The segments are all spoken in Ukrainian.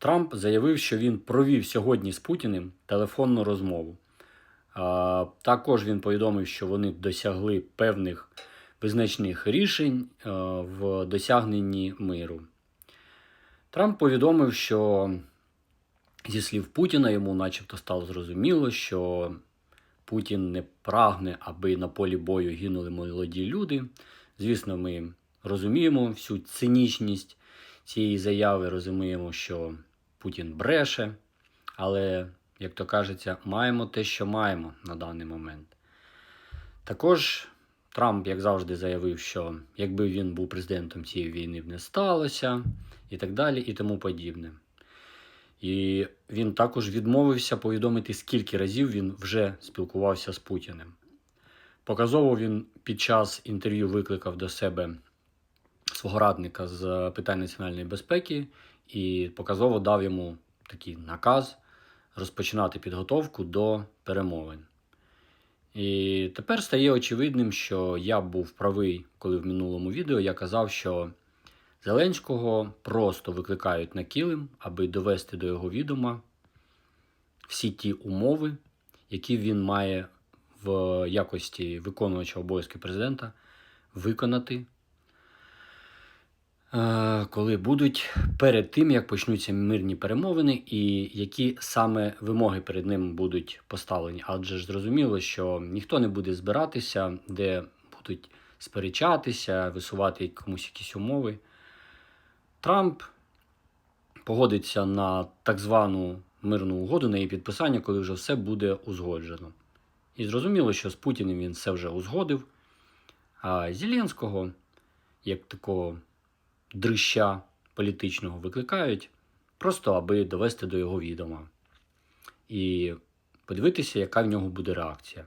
Трамп заявив, що він провів сьогодні з Путіним телефонну розмову. Також він повідомив, що вони досягли певних визначних рішень в досягненні миру. Трамп повідомив, що зі слів Путіна йому начебто стало зрозуміло, що Путін не прагне, аби на полі бою гинули молоді люди. Звісно, ми розуміємо всю цинічність цієї заяви, розуміємо, що Путін бреше, але, як то кажеться, маємо те, що маємо на даний момент. Також Трамп, як завжди, заявив, що якби він був президентом цієї війни б не сталося, і так далі, і тому подібне. І він також відмовився повідомити, скільки разів він вже спілкувався з Путіним. Показово він під час інтерв'ю викликав до себе свого радника з питань національної безпеки і показово дав йому такий наказ розпочинати підготовку до перемовин. І тепер стає очевидним, що я був правий, коли в минулому відео я казав, що Зеленського просто викликають на килим, аби довести до його відома всі ті умови, які він має в якості виконувача обов'язки президента виконати, коли будуть перед тим, як почнуться мирні перемовини, і які саме вимоги перед ним будуть поставлені. Адже ж зрозуміло, що ніхто не буде збиратися, де будуть сперечатися, висувати комусь якісь умови. Трамп погодиться на так звану мирну угоду на її підписання, коли вже все буде узгоджено. І зрозуміло, що з Путіним він все вже узгодив. А Зеленського, як такого дрища політичного, викликають, просто аби довести до його відома. І подивитися, яка в нього буде реакція.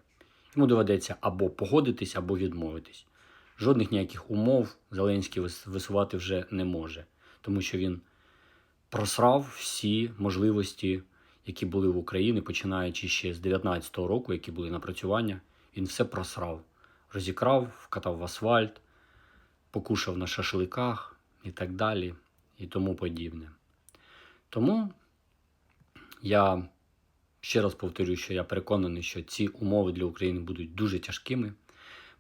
Йому доведеться або погодитись, або відмовитись. Жодних ніяких умов Зеленський висувати вже не може, тому що він просрав всі можливості, які були в Україні, починаючи ще з 19-го року, які були напрацювання. Він все просрав, розікрав, вкатав в асфальт, покушав на шашликах і так далі, і тому подібне. Тому я ще раз повторюю, що я переконаний, що ці умови для України будуть дуже тяжкими.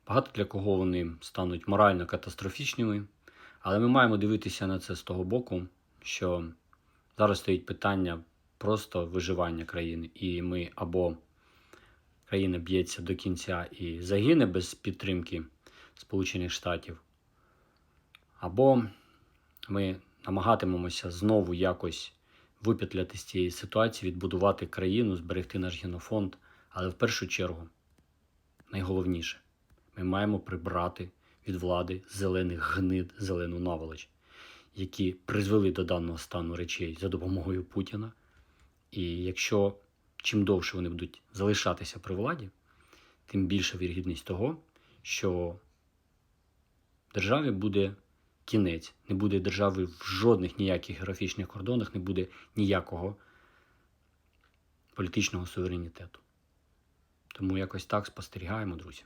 Багато для кого вони стануть морально катастрофічними, але ми маємо дивитися на це з того боку, що зараз стоїть питання просто виживання країни, і ми або країна б'ється до кінця і загине без підтримки Сполучених Штатів, або ми намагатимемося знову якось випетляти з цієї ситуації, відбудувати країну, зберегти наш генофонд, але в першу чергу найголовніше. Ми маємо прибрати від влади зелених гнид, зелену наволоч, які призвели до даного стану речей за допомогою Путіна. І якщо чим довше вони будуть залишатися при владі, тим більша вірогідність того, що державі буде кінець, не буде держави в жодних ніяких географічних кордонах, не буде ніякого політичного суверенітету. Тому якось так спостерігаємо, друзі.